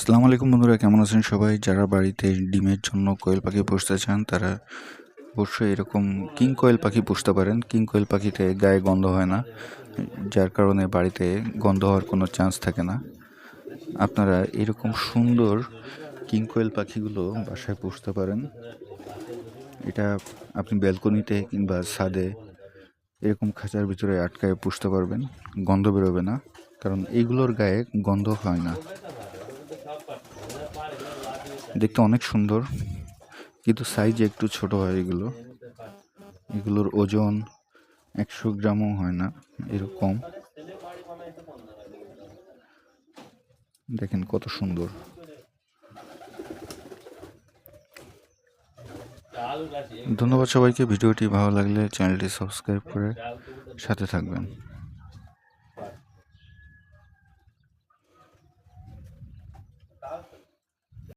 আসসালামু আলাইকুম বন্ধুরা, কেমন আছেন সবাই? যারা বাড়িতে ডিমের জন্য কোয়েল পাখি পুষতে চান, তারা অবশ্যই এরকম কিং কোয়েল পাখি পুষতে পারেন। কিং কোয়েল পাখিতে গায়ে গন্ধ হয় না, যার কারণে বাড়িতে গন্ধ হওয়ার কোনো চান্স থাকে না। আপনারা এরকম সুন্দর কিং কোয়েল পাখিগুলো বাসায় পুষতে পারেন। এটা আপনি ব্যালকনিতে কিংবা ছাদে এরকম খাঁচার ভিতরে আটকায় পুষতে পারবেন, গন্ধ বেরোবে না, কারণ এইগুলোর গায়ে গন্ধ হয় না। দেখতে অনেক সুন্দর, কিন্তু সাইজে একটু ছোট হয় এগুলো। এগুলোর ওজন একশো গ্রামও হয় না এরকম দেখেন কত সুন্দর। ধন্যবাদ সবাইকে, ভিডিওটি ভালো লাগলে চ্যানেলটি সাবস্ক্রাইব করে সাথে থাকবেন।